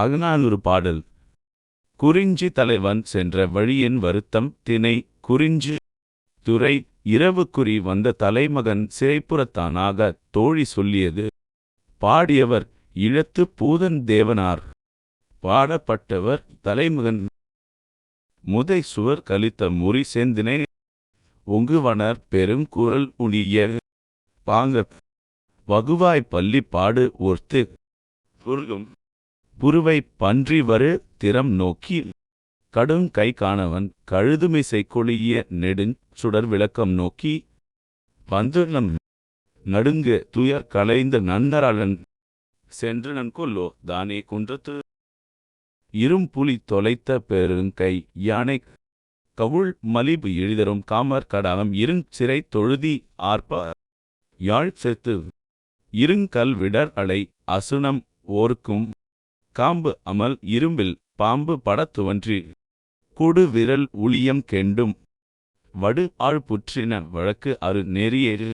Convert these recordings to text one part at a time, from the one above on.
அகநானூறு பாடல். குறிஞ்சி தலைவன் சென்ற வழியின் வருத்தம் தினை குறிஞ்சு துறை இரவுக்குறி வந்த தலைமகன் சிறைப்புறத்தானாக தோழி சொல்லியது. பாடியவர் இழத்து பூதன் தேவனார். பாடப்பட்டவர் தலைமகன். முதை சுவர் கலித்த முறி செந்தினை. ஒங்குவனர் பெருங்குரல் உணிய. பாங்க. வகுவாய் பள்ளி பாடு ஒர்த்து. புருவை பன்றி வரு திறம் நோக்கி. கடும் கை காணவன் கழுதுமிசை கொளிய நெடுஞ் சுடர் விளக்கம் நோக்கி. வந்து நம் நடுங்கு துய கலைந்த நன்னராளன் சென்று நன்கொல்லோ தானே குன்றத்து. இரும்புலி தொலைத்த பெருங்கை யானை கவுள் மலிபு எழிதரும் காமர் கடாலம் இருங் சிறை தொழுதி ஆர்ப்ப. யாழ் செத்து இருங்கல் விடர் அலை அசுனம் ஓர்க்கும் காம்பு அமல் இரும்பில் பாம்பு படத்துவன்றி குடு விரல் உளியம் கெண்டும். வடு ஆழ்புற்றின வழக்கு அரு நெறியேறு.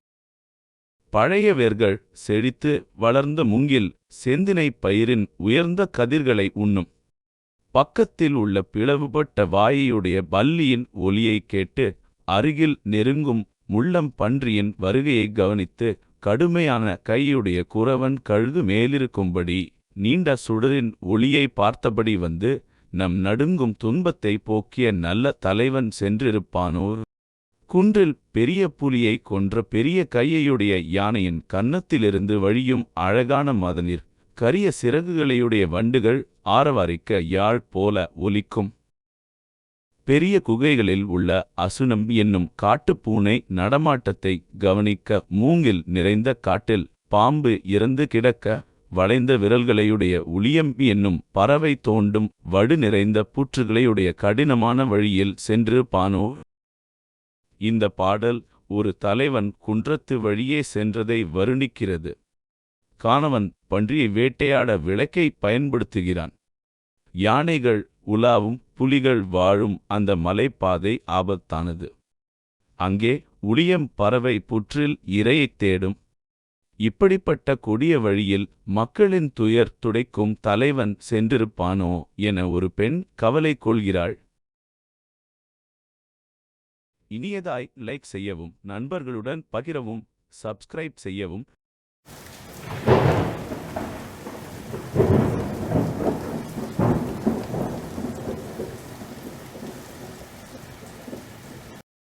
பழைய வேர்கள் செழித்து வளர்ந்த முங்கில் செந்தினை பயிரின் உயர்ந்த கதிர்களை உண்ணும். பக்கத்தில் உள்ள பிளவுபட்ட வாயையுடைய பல்லியின் ஒலியை கேட்டு அருகில் நெருங்கும் முள்ளம் பன்றியின் வருகையை கவனித்து கடுமையான கையுடைய குறவன் கழுகு மேலிருக்கும்படி நீண்ட சுடரின் ஒளியை பார்த்தபடி வந்து நம் நடுங்கும் துன்பத்தை போக்கிய நல்ல தலைவன் சென்றிருப்பானோ? குன்றில் பெரிய புலியை கொன்ற பெரிய கையையுடைய யானையின் கன்னத்திலிருந்து வழியும் அழகான மதநீர் கரிய சிறகுகளையுடைய வண்டுகள் ஆரவாரிக்க யாழ் போல ஒலிக்கும். பெரிய குகைகளில் உள்ள அசுனம் என்னும் காட்டுப்பூனை நடமாட்டத்தை கவனிக்க மூங்கில் நிறைந்த காட்டில் பாம்பு இறந்து கிடக்க வளைந்த விரல்களையுடைய உளியம் என்னும் பறவை தோண்டும் வடு நிறைந்த புற்றுகளையுடைய கடினமான வழியில் சென்று பானோ. இந்த பாடல் ஒரு தலைவன் குன்றத்து வழியே சென்றதை வருணிக்கிறது. காணவன் பன்றியை வேட்டையாட விளக்கை பயன்படுத்துகிறான். யானைகள் உலாவும் புலிகள் வாழும் அந்த மலைப்பாதை ஆபத்தானது. அங்கே உளியம் பறவை புற்றில் இரையைத் தேடும் இப்படிப்பட்ட கொடிய வழியில் மக்களின் துயர் துடைக்கும் தலைவன் சென்றிருப்பானோ என ஒரு பெண் கவலை கொள்கிறாள். இனியதாய் லைக் செய்யவும் நண்பர்களுடன் பகிரவும் சப்ஸ்கிரைப் செய்யவும்.